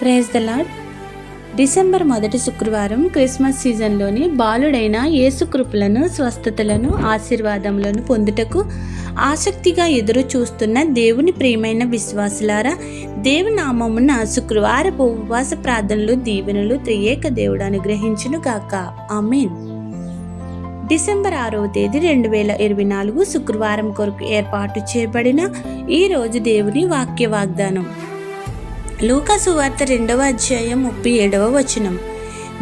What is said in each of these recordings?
Praise the lord December మొదటి శుక్రవారం Christmas సీజన్లోని బాలుడైన యేసుకృపలను స్వస్థతలను ఆశీర్వాదములను పొందుటకు ఆసక్తిగా ఎదురు చూస్తున్న దేవుని ప్రియమైన విశ్వాసులారా దేవుని నామమున శుక్రవారపు ఉపవాస ప్రార్థనలు దీవెనలు త్రియేక దేవుడు అనుగ్రహించును గాక. ఆమెన్. డిసెంబర్ ఆరవ తేదీ రెండు వేల ఇరవై నాలుగు శుక్రవారం కొరకు ఏర్పాటు చేయబడిన ఈరోజు దేవుని వాక్య వాగ్దానం లూకసువార్త రెండవ అధ్యాయం ముప్పై ఏడవ వచనం.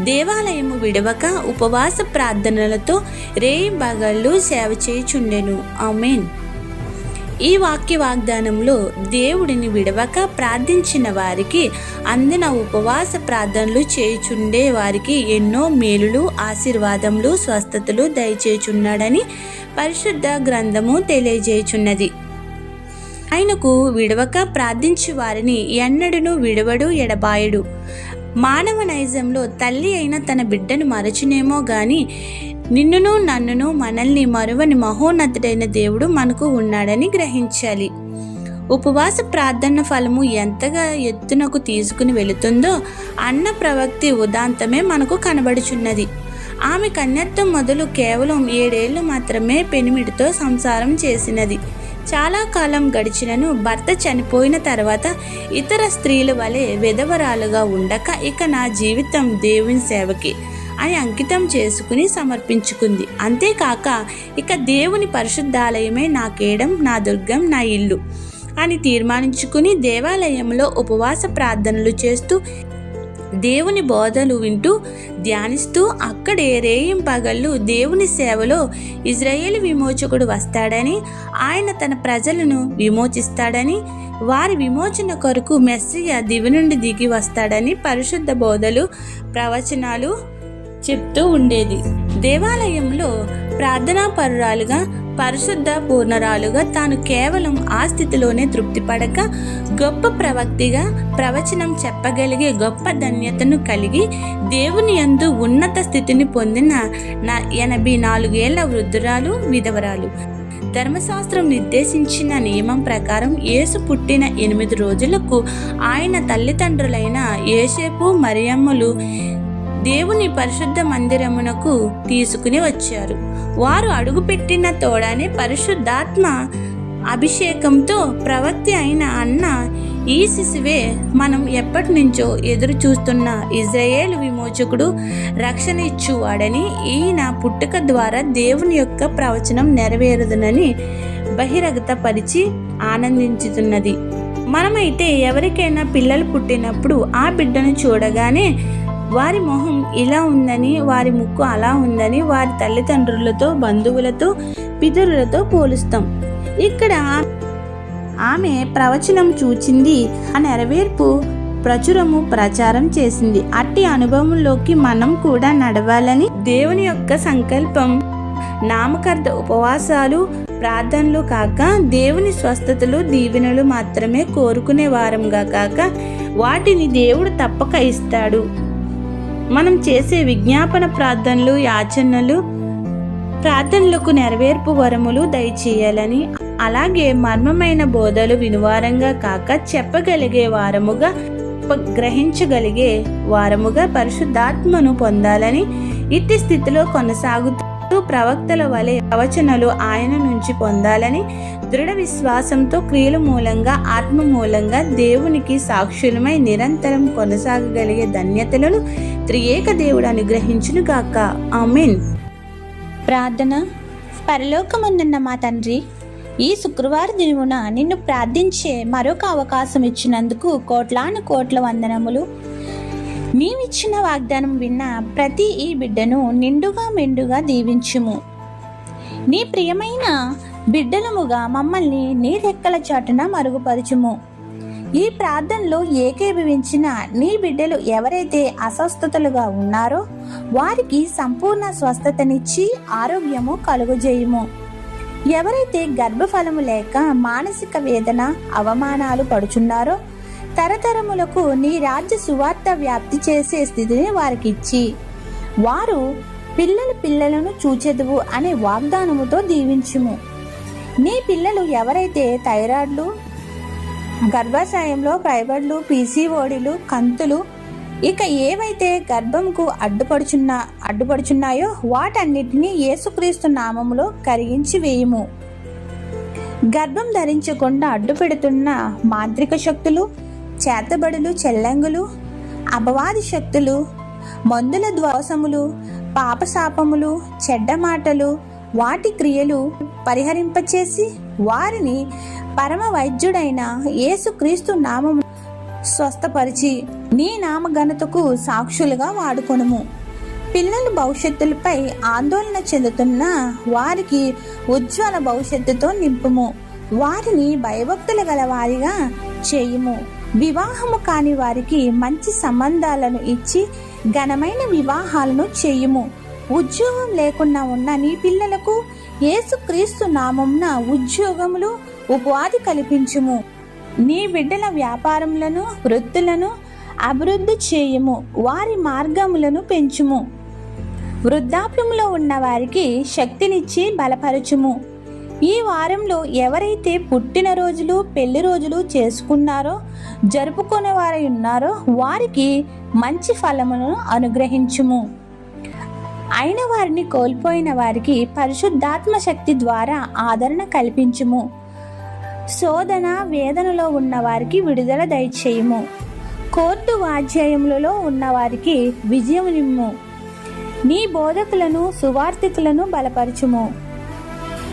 దేవాలయము విడవక ఉపవాస ప్రార్థనలతో రేయి బగళ్ళు సేవ చేయుచుండెను. ఆమెన్. ఈ వాక్య వాగ్దానంలో దేవుడిని విడవక ప్రార్థించిన వారికి అందిన ఉపవాస ప్రార్థనలు చేయుచుండే వారికి ఎన్నో మేలులు ఆశీర్వాదములు స్వస్థతలు దయచేయుచున్నాడని పరిశుద్ధ గ్రంథము తెలియజేయుచున్నది. ఆయనకు విడవక ప్రార్థించు వారిని ఎన్నడను విడవడు ఎడబాయడు. మానవ నైజంలో తల్లి అయిన తన బిడ్డను మరచునేమో గాని నిన్నును నన్నును మనల్ని మరువని మహోన్నతుడైన దేవుడు మనకు ఉన్నాడని గ్రహించాలి. ఉపవాస ప్రార్థన ఫలము ఎంతగా ఎత్తునకు తీసుకుని వెళుతుందో అన్న ప్రవక్తి ఉదాంతమే మనకు కనబడుచున్నది. ఆమె కన్యత్వం మొదలు కేవలం ఏడేళ్ళు మాత్రమే పెనిమిడితో సంసారం చేసినది. చాలా కాలం గడిచినను భర్త చనిపోయిన తర్వాత ఇతర స్త్రీల వలె విధవరాలుగా ఉండక ఇక నా జీవితం దేవుని సేవకి అని అంకితం చేసుకుని సమర్పించుకుంది. అంతేకాక ఇక దేవుని పరిశుద్ధాలయమే నా కేడం నా దుర్గం నా ఇల్లు అని తీర్మానించుకుని దేవాలయంలో ఉపవాస ప్రార్థనలు చేస్తూ దేవుని బోధలు వింటూ ధ్యానిస్తూ అక్కడే రేయింపగళ్ళు దేవుని సేవలో ఇజ్రాయేల్ విమోచకుడు వస్తాడని ఆయన తన ప్రజలను విమోచిస్తాడని వారి విమోచన కొరకు మెస్సియ దివి నుండి దిగి వస్తాడని పరిశుద్ధ బోధలు ప్రవచనాలు చెప్తూ ఉండేది. దేవాలయంలో ప్రార్థనా పరురాలుగా పరిశుద్ధ పూర్ణరాలుగా తాను కేవలం ఆ స్థితిలోనే తృప్తిపడక గొప్ప ప్రవక్తిగా ప్రవచనం చెప్పగలిగే గొప్ప ధన్యతను కలిగి దేవుని యందు ఉన్నత స్థితిని పొందిన నా ఎనభై నాలుగేళ్ళ వృద్ధురాలు విధవరాలు. ధర్మశాస్త్రం నిర్దేశించిన నియమం ప్రకారం యేసు పుట్టిన ఎనిమిది రోజులకు ఆయన తల్లిదండ్రులైన ఏసేపు మరియమ్మలు దేవుని పరిశుద్ధ మందిరమునకు తీసుకుని వచ్చారు. వారు అడుగుపెట్టిన తోడనే పరిశుద్ధాత్మ అభిషేకంతో ప్రవక్తి అయిన అన్న ఈ శిశువే మనం ఎప్పటి నుంచో ఎదురు చూస్తున్న ఇజ్రాయేల్ విమోచకుడు రక్షణ ఇచ్చువాడని ఈయన పుట్టుక ద్వారా దేవుని యొక్క ప్రవచనం నెరవేరుదునని బహిరగతపరిచి ఆనందించుతున్నది. మనమైతే ఎవరికైనా పిల్లలు పుట్టినప్పుడు ఆ బిడ్డను చూడగానే వారి మొహం ఇలా ఉందని వారి ముక్కు అలా ఉందని వారి తల్లిదండ్రులతో బంధువులతో పితరులతో పోలుస్తాం. ఇక్కడ ఆమె ప్రవచనం చూచింది ఆ నెరవేర్పు ప్రచురము ప్రచారం చేసింది. అట్టి అనుభవంలోకి మనం కూడా నడవాలని దేవుని యొక్క సంకల్పం నామకార్థ ఉపవాసాలు ప్రార్థనలు కాక దేవుని స్వస్థతలు దీవెనలు మాత్రమే కోరుకునే వారంగా కాక వాటిని దేవుడు తప్పక ఇస్తాడు. మనం చేసే విజ్ఞాపన ప్రార్థనలు యాచనలు ప్రార్థనలకు నెరవేర్పు వరములు దయచేయాలని అలాగే మర్మమైన బోధలు వినువారంగా కాక చెప్పగలిగే వారముగా గ్రహించగలిగే వారముగా పరిశుద్ధాత్మను పొందాలని ఇట్టి స్థితిలో కొనసాగుతూ ప్రవక్తల వలె ప్రవచనలు ఆయన నుంచి పొందాలని దృఢ విశ్వాసంతో క్రియల మూలంగా ఆత్మ మూలంగా దేవునికి సాక్షులమై నిరంతరం కొనసాగగలిగే ధన్యతలను త్రియేక దేవుడు అనుగ్రహించును గాక. ఆమెన్. ప్రార్థన. పరలోకమందున్న మా తండ్రి ఈ శుక్రవారం దినమున నిన్ను ప్రార్థించే మరొక అవకాశం ఇచ్చినందుకు కోట్లాను కోట్ల వందనములు. నీవిచ్చిన వాగ్దానం విన్న ప్రతి ఈ బిడ్డను నిండుగా మెండుగా దీవించుము. నీ ప్రియమైన బిడ్డలముగా మమ్మల్ని నీ రెక్కల చాటున మరుగుపరచుము. ఈ ప్రార్థనలో ఏకీభవించిన నీ బిడ్డలు ఎవరైతే అస్వస్థతలుగా ఉన్నారో వారికి సంపూర్ణ స్వస్థతనిచ్చి ఆరోగ్యము కలుగజేయుము. ఎవరైతే గర్భఫలము లేక మానసిక వేదన అవమానాలు పడుచున్నారో తరతరములకు నీ రాజ్య సువార్త వ్యాప్తి చేసే స్థితిని వారికిచ్చి వారు పిల్లల పిల్లలను చూచెదువు అనే వాగ్దానముతో దీవించుము. మీ పిల్లలు ఎవరైతే థైరాయిడ్లు గర్భాశయంలో ఫైబర్లు పీసీఓడిలు కంతులు ఇక ఏవైతే గర్భంకు అడ్డుపడుచున్నా అడ్డుపడుచున్నాయో వాటన్నిటినీ యేసుక్రీస్తు నామములో కరిగించి వేయుము. గర్భం ధరించకుండా అడ్డు పెడుతున్న మాంత్రిక శక్తులు చేతబడులు చెల్లంగులు అపవాది శక్తులు మందుల ద్వాసములు పాపశాపములు చెడ్డ మాటలు వాటి క్రియలు పరిహరింపచేసి వారిని పరమ వైద్యుడైన యేసుక్రీస్తు నామము స్వస్థపరిచి నీ నామఘనతకు సాక్షులుగా వాడుకొనుము. పిల్లల భవిష్యత్తులపై ఆందోళన చెందుతున్న వారికి ఉజ్వల భవిష్యత్తుతో నింపుము. వారిని భయభక్తులు గల వారిగా చేయుము. వివాహము కాని వారికి మంచి సంబంధాలను ఇచ్చి ఘనమైన వివాహాలను చేయుము. ఉద్యోగం లేకుండా ఉన్న నీ పిల్లలకు యేసుక్రీస్తు నామంన ఉద్యోగములు ఉపాధి కల్పించుము. నీ బిడ్డల వ్యాపారములను వృత్తులను అభివృద్ధి చేయము. వారి మార్గములను పెంచుము. వృద్ధాప్యంలో ఉన్న వారికి శక్తినిచ్చి బలపరచుము. ఈ వారంలో ఎవరైతే పుట్టినరోజులు పెళ్ళి రోజులు చేసుకున్నారో జరుపుకునే వారై ఉన్నారో వారికి మంచి ఫలములను అనుగ్రహించుము. అయిన వారిని కోల్పోయిన వారికి పరిశుద్ధాత్మ శక్తి ద్వారా ఆదరణ కల్పించుము. శోధన వేదనలో ఉన్న వారికి విడుదల దయచేయము. కోర్టు వాధ్యాయములలో ఉన్నవారికి విజయం నిమ్ము నీ బోధకులను సువార్థికులను బలపరచుము.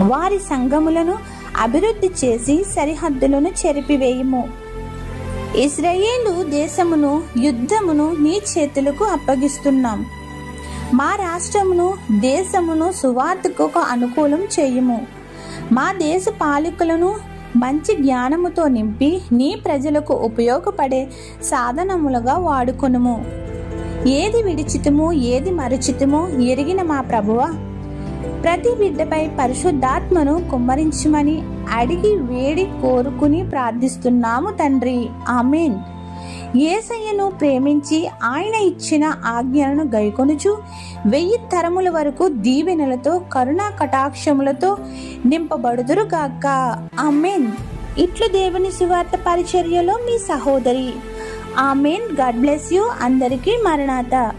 వారి సంఘములను అభివృద్ధి చేసి సరిహద్దులను చెరిపివేయుము. ఇస్రాయేలు దేశమును యుద్ధమును నీ చేతులకు అప్పగిస్తున్నాం. మా రాష్ట్రమును దేశమును సువార్తకు అనుకూలం చేయుము. మా దేశ పాలకులను మంచి జ్ఞానముతో నింపి నీ ప్రజలకు ఉపయోగపడే సాధనములుగా వాడుకొనుము. ఏది విడిచితము ఏది మరచితము ఎరిగిన మా ప్రభువా ప్రతి బిడ్డపై పరిశుద్ధాత్మను కుమ్మరించమని అడిగి వేడి కోరుకుని ప్రార్థిస్తున్నాము తండ్రి. ఆమెన్. ఏసయ్యను ప్రేమించి ఆయన ఇచ్చిన ఆజ్ఞలను గైకొనుచు వెయ్యి తరముల వరకు దీవెనలతో కరుణా కటాక్షములతో నింపబడుదురుగాక ఆమెన్. ఇట్లు దేవుని సువార్త పరిచర్యలో మీ సహోదరి. ఆమెన్. God bless you. అందరికీ మరణాత.